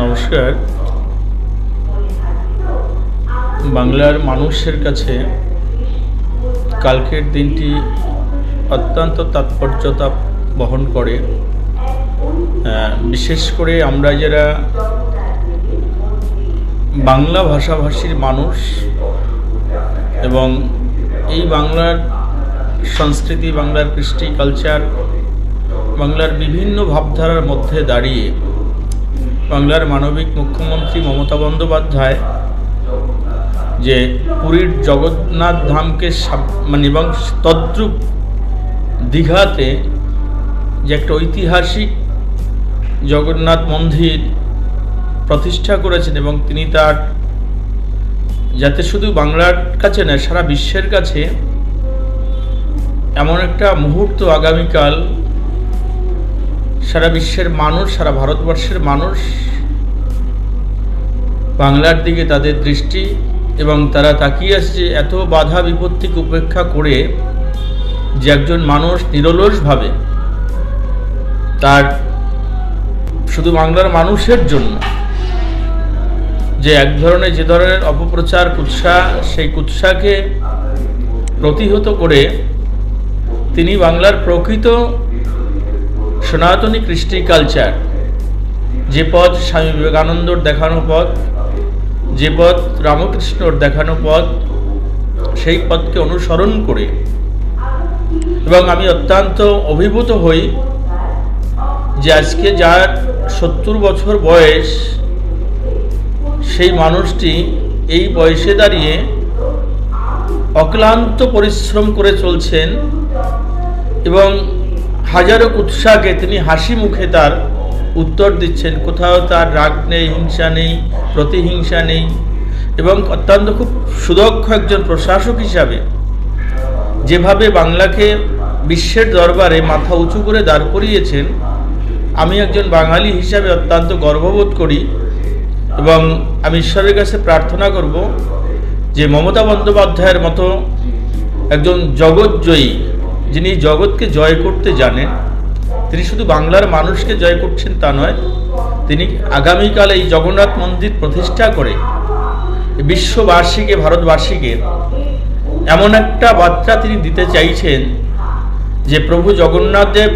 নমস্কার। বাংলার মানুষের কাছে কালকের দিনটি অত্যন্ত তাৎপর্যতা বহন করে। বিশেষ করে আমরা যারা বাংলা ভাষাভাষীর মানুষ এবং এই বাংলার সংস্কৃতি, বাংলার কৃষ্টি কালচার বাংলার বিভিন্ন ভাবধারার মধ্যে দাঁড়িয়ে বাংলার মানবিক মুখ্যমন্ত্রী মমতা বন্দ্যোপাধ্যায় যে পুরীর জগন্নাথ ধামকে মানে এবং তদ্রুপ দীঘাতে যে একটা ঐতিহাসিক জগন্নাথ মন্দির প্রতিষ্ঠা করেছেন এবং তিনি তার যাতে শুধু বাংলার কাছে নয়, সারা বিশ্বের কাছে এমন একটা মুহূর্ত আগামীকাল সারা বিশ্বের মানুষ, সারা ভারতবর্ষের মানুষ বাংলার দিকে তাদের দৃষ্টি এবং তারা তাকিয়ে আসছে এত বাধা বিপত্তিকে উপেক্ষা করে যে একজন মানুষ নিরলসভাবে তার শুধু বাংলার মানুষের জন্য যে এক ধরনের যে ধরনের অপপ্রচার, কুৎসা, সেই কুৎসাকে প্রতিহত করে তিনি বাংলার প্রকৃত সনাতনী কৃষ্টি কালচার। যে পথ স্বামী বিবেকানন্দর দেখানো পথ, যে পথ রামকৃষ্ণর দেখানো পথ, সেই পথকে অনুসরণ করে। এবং আমি অত্যন্ত অভিভূত হই যে আজকে যার সত্তর বছর বয়স, সেই মানুষটি এই বয়সে দাঁড়িয়ে অক্লান্ত পরিশ্রম করে চলছেন এবং হাজারো কুৎসাকে তিনি হাসি মুখে তার উত্তর দিচ্ছেন। কোথাও তার রাগ নেই, হিংসা নেই, প্রতিহিংসা নেই এবং অত্যন্ত খুব সুদক্ষ একজন প্রশাসক হিসাবে যেভাবে বাংলাকে বিশ্বের দরবারে মাথা উঁচু করে দাঁড় করিয়েছেন, আমি একজন বাঙালি হিসাবে অত্যন্ত গর্ববোধ করি এবং আমি ঈশ্বরের কাছে প্রার্থনা করব যে মমতা বন্দ্যোপাধ্যায়ের মতো একজন জগৎজয়ী যিনি জগৎকে জয় করতে জানেন, তিনি শুধু বাংলার মানুষকে জয় করছেন তা নয়, তিনি আগামীকাল এই জগন্নাথ মন্দির প্রতিষ্ঠা করে বিশ্ববাসীকে ভারতবাসীকে এমন একটা বার্তা তিনি দিতে চাইছেন যে প্রভু জগন্নাথ দেব,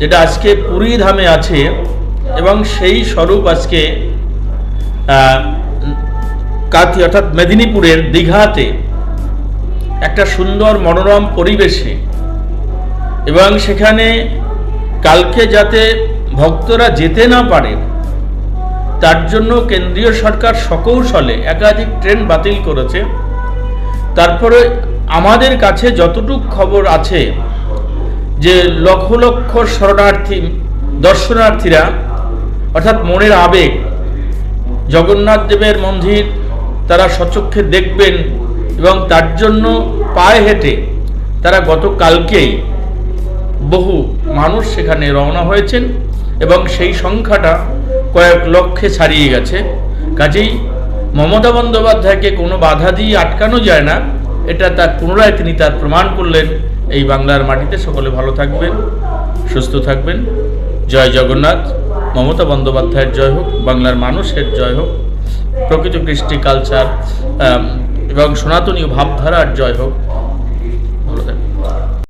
যেটা আজকে পুরী ধামে আছে এবং সেই স্বরূপ আজকে কাথি অর্থাৎ মেদিনীপুরের দীঘাতে একটা সুন্দর মনোরম পরিবেশে। এবং সেখানে কালকে যাতে ভক্তরা যেতে না পারে, তার জন্য কেন্দ্রীয় সরকার সকৌশলে একাধিক ট্রেন বাতিল করেছে। তারপরে আমাদের কাছে যতটুক খবর আছে যে লক্ষ লক্ষ শরণার্থী, দর্শনার্থীরা, অর্থাৎ মনের আবেগ, জগন্নাথ দেবের মন্দির, তারা সচক্ষে দেখবেন এবং তার জন্য পায়ে হেঁটে তারা গতকালকেই বহু মানুষ সেখানে রওনা হয়েছেন এবং সেই সংখ্যাটা কয়েক লক্ষে ছাড়িয়ে গেছে। কাজেই মমতা বন্দ্যোপাধ্যায়কে কোনো বাধা দিয়ে আটকানো যায় না। এটা তার পুনরায় তিনি তার প্রমাণ করলেন। এই বাংলার মাটিতে সকলে ভালো থাকবেন, সুস্থ থাকবেন। জয় জগন্নাথ। মমতা বন্দ্যোপাধ্যায়ের জয় হোক, বাংলার মানুষের জয় হোক। প্রকৃত কৃষ্টি কালচার এবং সনাতনী ভাবধারার জয় হোক। ভালো